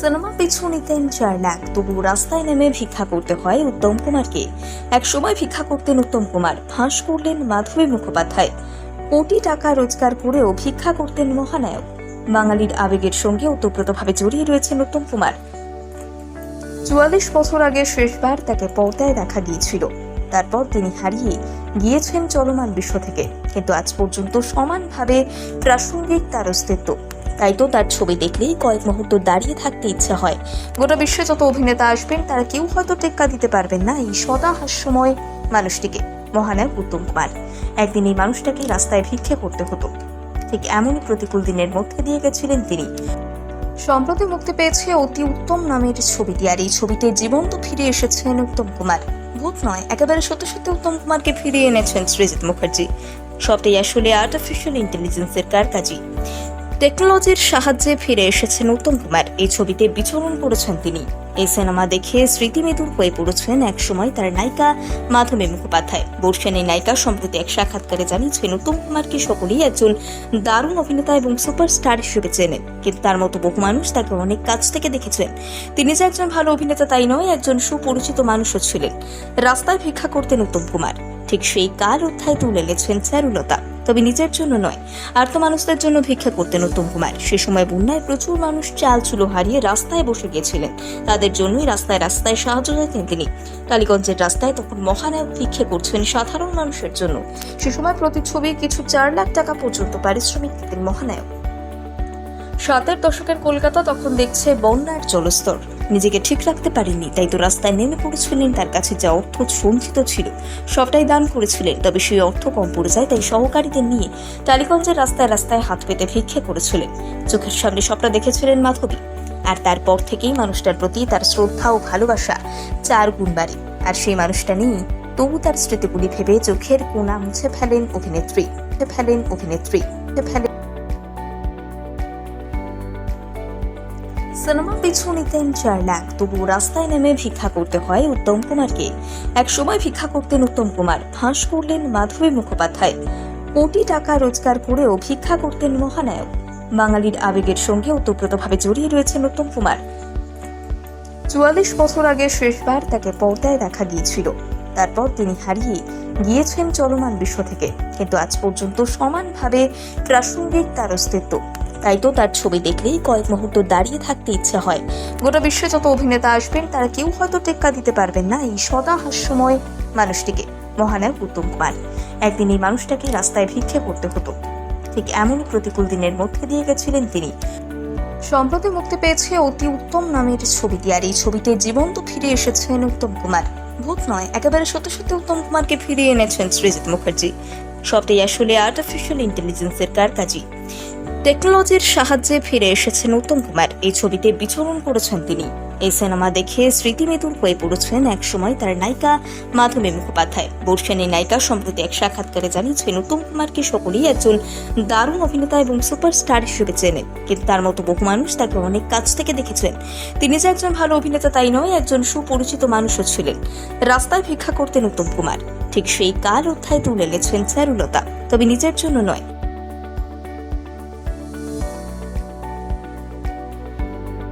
Cinema পিছু নিতেন চার লাখ। তবু রাস্তায় নেমে ভিক্ষা করতে হয় উত্তম কুমারকে। এক সময় ভিক্ষা করতেন উত্তম কুমার। ফাঁস করলেন মাধবী মুখোপাধ্যায়। কোটি টাকা রোজগার করেও ভিক্ষা করতেন মহানায়ক। বাঙালির আবেগের সঙ্গে ওতপ্রোতভাবে জড়িয়ে রয়েছেন উত্তম কুমার। চুয়াল্লিশ বছর আগে শেষবার তাকে পর্দায় দেখা গিয়েছিল। তারপর তিনি হারিয়ে গিয়েছেন চলমান বিশ্ব থেকে। কিন্তু আজ পর্যন্ত সমানভাবে প্রাসঙ্গিক তার অস্তিত্ব তাই তো তার ছবি দেখলেই কয়েক মুহূর্ত দাঁড়িয়ে থাকতে ইচ্ছে হয়। গোটা বিশ্বে যত অভিনেতা আসবেন, তারা কেউ হয়তো টেক্কা দিতে পারবেন না এই সদা হাস্যময় মানুষটিকে, মহানায়ক উত্তম কুমার। একদিন এই মানুষটাকে রাস্তায় ভিক্ষে করতে হতো। ঠিক এমনই প্রতিকূল দিনের মধ্যে দিয়ে গেছিলেন তিনি। সম্প্রতি মুক্তি পেয়েছে অতি উত্তম নামের ছবিটি, আর এই ছবিতে জীবন্ত ফিরে এসেছেন উত্তম কুমার। ভূত নয়, একেবারে সত্যি সত্যি উত্তম কুমারকে ফিরিয়ে এনেছেন সৃজিত মুখার্জি। সবটাই আসলে আর্টিফিশিয়াল ইন্টেলিজেন্সের কারকাজি। টেকনোলজির সাহায্যে ফিরে এসেছেন উত্তম কুমার। এই ছবিতে বিচরণ করেছেন তিনি। এই সিনেমা দেখে স্মৃতিমেদুর হয়ে পড়েছেন একসময় তার নায়িকা মাধবী মুখোপাধ্যায়। বর্ষেন এই নায়িকা সম্প্রতি এক সাক্ষাৎকারে জানিয়েছেন, উত্তম কুমারকে সকলেই একজন দারুণ অভিনেতা এবং সুপারস্টার হিসেবে চেনেন। কিন্তু তার মতো বহু মানুষ তাকে অনেক কাছ থেকে দেখেছেন। তিনি যে একজন ভালো অভিনেতা, তাই নয়, একজন সুপরিচিত মানুষও ছিলেন। রাস্তায় ভিক্ষা করতেন উত্তম কুমার। ঠিক সেই কাল অধ্যায় তুলে গেছেন চারুলতা তবে নিজের জন্য নয় আর তো মানুষদের জন্য ভিক্ষা করতেন উত্তম কুমার। সে সময় বন্যায় প্রচুর মানুষ চাল চুলো হারিয়ে রাস্তায় বসে গিয়েছিলেন। তাদের জন্যই রাস্তায় রাস্তায় সাহায্য চাইতেন তিনি। টালিগঞ্জের রাস্তায় তখন মহানায়ক ভিক্ষে করছেন সাধারণ মানুষের জন্য। সে সময় প্রতি ছবি কিছু চার লাখ টাকা পর্যন্ত পারিশ্রমিক দিতেন মহানায়ক। সাতের দশকের কলকাতা তখন দেখছে বন্যার জলস্তর। নিজেকে ঠিক রাখতে পারেননি, তাই তো রাস্তায় নেমে পড়েছিলেন, তার কাছে যা অর্থ সঞ্চিত ছিল, সবটাই দান করেছিলেন, তবে সেই অর্থ কম পড়ে যায়, তাই সহকারীদের নিয়ে টালিগঞ্জের রাস্তায় রাস্তায় হাত পেতে ভিক্ষে করেছিলেন। চোখের সামনে সবটা দেখেছিলেন মাধবী। আর তারপর থেকেই মানুষটার প্রতি তার শ্রদ্ধা ও ভালোবাসা চার গুণ বাড়ে। আর সেই মানুষটা নিয়ে তবু তার স্মৃতিগুলি ভেবে চোখের কোনা মুছে ফেলেন অভিনেত্রী ফেলেন অভিনেত্রী ফেলেন সিনেমা পিছু নিতেন চার লাখ। তবু রাস্তায় নেমে ভিক্ষা করতে হয় উত্তম কুমারকে। এক সময় ভিক্ষা করতেন উত্তম কুমার। ফাঁস করলেন মাধবী মুখোপাধ্যায়। কোটি টাকা রোজগার করেও ভিক্ষা করতেন মহানায়ক। বাঙালির আবেগের সঙ্গে ওতপ্রোতভাবে জড়িয়ে রয়েছেন উত্তম কুমার। চুয়াল্লিশ বছর আগে শেষবার তাকে পর্দায় দেখা গিয়েছিল। তারপর তিনি হারিয়ে গিয়েছেন চলমান বিশ্ব থেকে। কিন্তু আজ পর্যন্ত সমানভাবে প্রাসঙ্গিক তার অস্তিত্ব তাই তো তার ছবি দেখলেই কয়েক মুহূর্ত দাঁড়িয়ে থাকতে ইচ্ছে হয়। গোটা বিশ্বে যত অভিনেতা আসবেন, তারা কেউ হয়তো টেক্কা দিতে পারবেন না এই সদা হাস্যময় মানুষটিকে, মহানায়ক উত্তম কুমার। একদিন এই মানুষটাকে রাস্তায় ভিক্ষে করতে হতো। ঠিক এমনই প্রতিকূল দিনের মধ্যে দিয়ে গেছিলেন তিনি। সম্প্রতি মুক্তি পেয়েছে অতি উত্তম নামের ছবিটি, আর এই ছবিতে জীবন্ত ফিরে এসেছেন উত্তম কুমার। ভূত নয়, একেবারে সত্যি সত্যি উত্তম কুমারকে ফিরিয়ে এনেছেন সৃজিত মুখার্জি। সবটাই আসলে আর্টিফিশিয়াল ইন্টেলিজেন্সের কারকাজি। টেকনোলজির সাহায্যে ফিরে এসেছেন উত্তম কুমার। এই ছবিতে বিচরণ করেছেন তিনি। এই সিনেমা দেখে স্মৃতিমেদুর হয়ে পড়েছেন একসময় তার নায়িকা মাধবী মুখোপাধ্যায়। বর্ষেন নায়িকা সম্প্রতি এক সাক্ষাৎকারে জানিয়েছেন, উত্তম কুমারকে সকলেই একজন দারুণ অভিনেতা এবং সুপারস্টার হিসেবে চেনেন কিন্তু তার মতো বহু মানুষ তাকে অনেক কাছ থেকে দেখেছেন। তিনি যে একজন ভালো অভিনেতা তাই নয়, একজন সুপরিচিত মানুষও ছিলেন। রাস্তায় ভিক্ষা করতেন উত্তম কুমার। ঠিক সেই কাল অধ্যায় তুলে গেছেন চারুলতা। তবে নিজের জন্য নয়